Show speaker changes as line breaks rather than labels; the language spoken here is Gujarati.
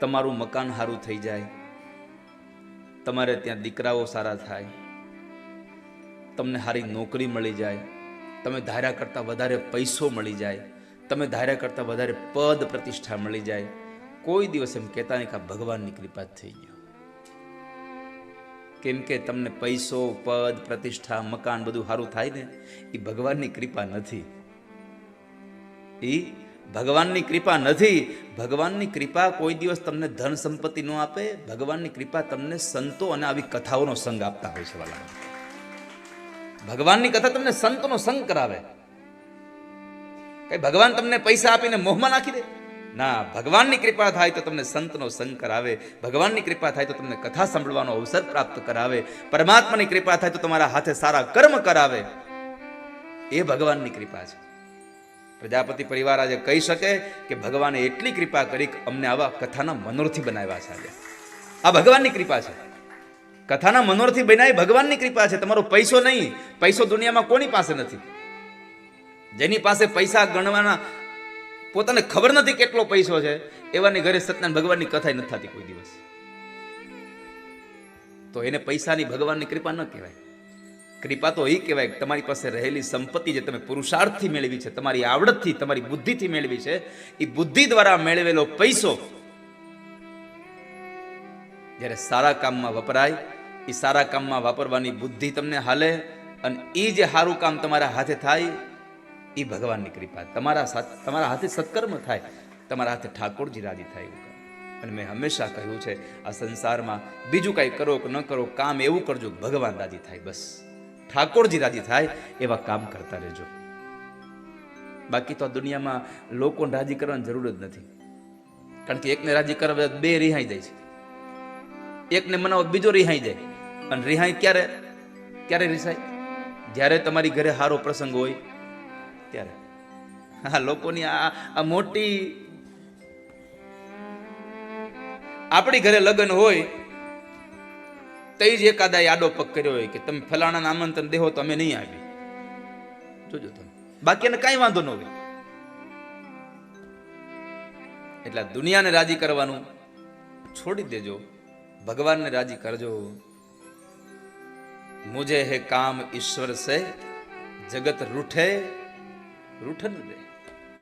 તમારું મકાન સારું થઈ જાય. તમારે ત્યાં દીકરાઓ સારા થાય. તમને સારી નોકરી મળી જાય. તમે ધાર્યા કરતાં વધારે પૈસો મળી જાય. તમે ધાર્યા કરતાં વધારે પદ પ્રતિષ્ઠા મળી જાય. કોઈ દિવસ એમ કહેતા નહીં કે ભગવાનની કૃપા થઈ ગયો. કેમ કે તમને પૈસો, પદ, પ્રતિષ્ઠા, મકાન બધું સારું થાય ને, એ ભગવાનની કૃપા નથી. એ ભગવાનની કૃપા નથી. ભગવાનની કૃપા કોઈ દિવસ તમને ધન સંપત્તિ ન આપે. ભગવાનની કૃપા તમને સંતો અને આવી કથાઓનો સંગ આપતા હોય છે વાલા ભગવાનની કથા તમને સંતોનો સંગ કરાવે. કઈ ભગવાન તમને પૈસા આપીને મોહમાં નાખી દે? ના, ભગવાનની કૃપા થાય તો તમને સંતનો સંગ કરાવે. ભગવાનની કૃપા થાય તો તમને કથા સાંભળવાનો અવસર પ્રાપ્ત કરાવે. પરમાત્માની કૃપા થાય તો તમારા હાથે સારા કર્મ કરાવે. એ ભગવાનની કૃપા છે. પ્રજાપતિ પરિવાર આજે કહી શકે કે ભગવાને એટલી કૃપા કરી અમને આવા કથાના મનોરથી બનાવ્યા છે આજે. આ ભગવાનની કૃપા છે. કથાના મનોરથી બનાવી ભગવાનની કૃપા છે. તમારો પૈસો નહીં. પૈસો દુનિયામાં કોની પાસે નથી? જેની પાસે પૈસા ગણવાના પોતાને ખબર નથી કેટલો પૈસો છે. એવાની ઘરે સત્યનારાયણ ભગવાનની કથા નથી થતી કોઈ દિવસ. તો એને પૈસાની ભગવાનની કૃપા ન કહેવાય. કૃપા તો એ કહેવાય તમારી પાસે રહેલી સંપત્તિ જે તમે પુરુષાર્થથી મેળવી છે, તમારી આવડતથી, તમારી બુદ્ધિથી મેળવી છે, એ બુદ્ધિ દ્વારા મેળવેલો પૈસો જ્યારે સારા કામમાં વપરાય, એ સારા કામમાં વાપરવાની બુદ્ધિ તમને હાલે અને એ જે સારું કામ તમારા હાથે થાય, એ ભગવાનની કૃપા. તમારા તમારા હાથે સત્કર્મ થાય, તમારા હાથે ઠાકોરજી રાજી થાય અને મેં હંમેશા કહ્યું છે, આ સંસારમાં બીજું કાંઈ કરો કે ન કરો, કામ એવું કરજો, ભગવાન રાજી થાય બસ. ઠાકોરજી રાજી થાય, એવા કામ કરતા રહેજો. બાકી તો આ દુનિયામાં લોકોને રાજી કરવાની જરૂર જ નથી. કારણ કે એકને રાજી કરવા બે રિહાઈ જાય છે. એકને મનાવો બીજો રિહાઈ જાય. અને રિહાઈ ક્યારે? ક્યારે રિસાય? જ્યારે તમારી ઘરે સારો પ્રસંગ હોય, ત્યારે. હા લોકોની આ આ મોટી આપણી ઘરે લગ્ન હોય તઈ જ એકાદા આડો પગ કર્યો હોય કે તમે ફલાણાને આમંત્રણ દેહો તો અમે નહીં આવી જોજો તમે. બાકી એને કાંઈ વાંધો ન હોય. એટલે દુનિયાને રાજી કરવાનું છોડી દેજો. ભગવાનને રાજી કરજો. મુજે હે કામ ઈશ્વર સે, જગત રૂઠે રૂઠન રે